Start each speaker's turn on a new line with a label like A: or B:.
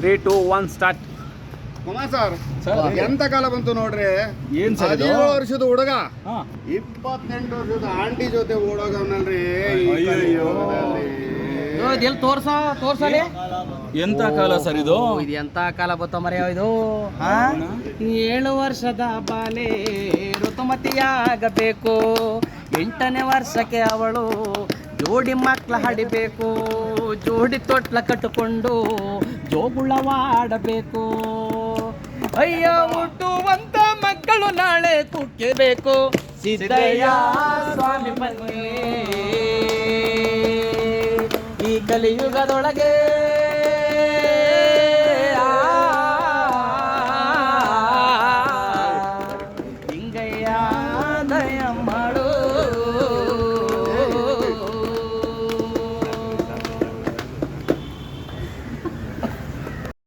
A: Three two one start.
B: Kumar sir
A: sir.
B: ಎಂತ ಕಾಲ ಬಂತು ನೋಡ್ರಿ?
A: ಏನ್ ಸರ್ ಇದು?
B: ಹದಿನೇಳು ವರ್ಷದ ಹುಡುಗ.
A: ಹಾ.
B: ಇಪ್ಪತ್ತೆಂಟು ವರ್ಷದ ಆಂಟಿ ಜೊತೆ ಓಡೋಗವನಲ್ರಿ
A: ಅಯ್ಯಯ್ಯೋ.
C: ಎಲ್ಲಿ ತೋರ್ಸ ತೋರ್ಸಲಿ
A: ಎಂತ ಕಾಲ ಸರ್ ಇದು?
C: ಇದು ಎಂತ ಕಾಲ ಬತ್ತ ಮರೆಯೋ ಇದು? ಹಾ? ಏಳು ವರ್ಷದ ಬಾಲೆ ಋತುಮತಿಯಾಗಬೇಕು. ಎಂಟನೇ ವರ್ಷಕ್ಕೆ ಅವಳು ಜೋಡಿ ಮಕ್ಕಳ ಹಡಿಬೇಕು ಜೋಡಿ ತೊಟ್ಲ ಕಟ್ಟಿಕೊಂಡು ಜೋಗುಳವಾಡಬೇಕು ಅಯ್ಯ ಹುಟ್ಟುವಂತ ಮಕ್ಕಳು ನಾಳೆ ಕುಕ್ಕಿಬೇಕು ಸಿದ್ದಯ್ಯ ಸ್ವಾಮಿ ಬಂದೆ ಈ ಕಲಿಯುಗದೊಳಗೆ ಹಿಂಗಯ್ಯ ದಯಮ್ಮ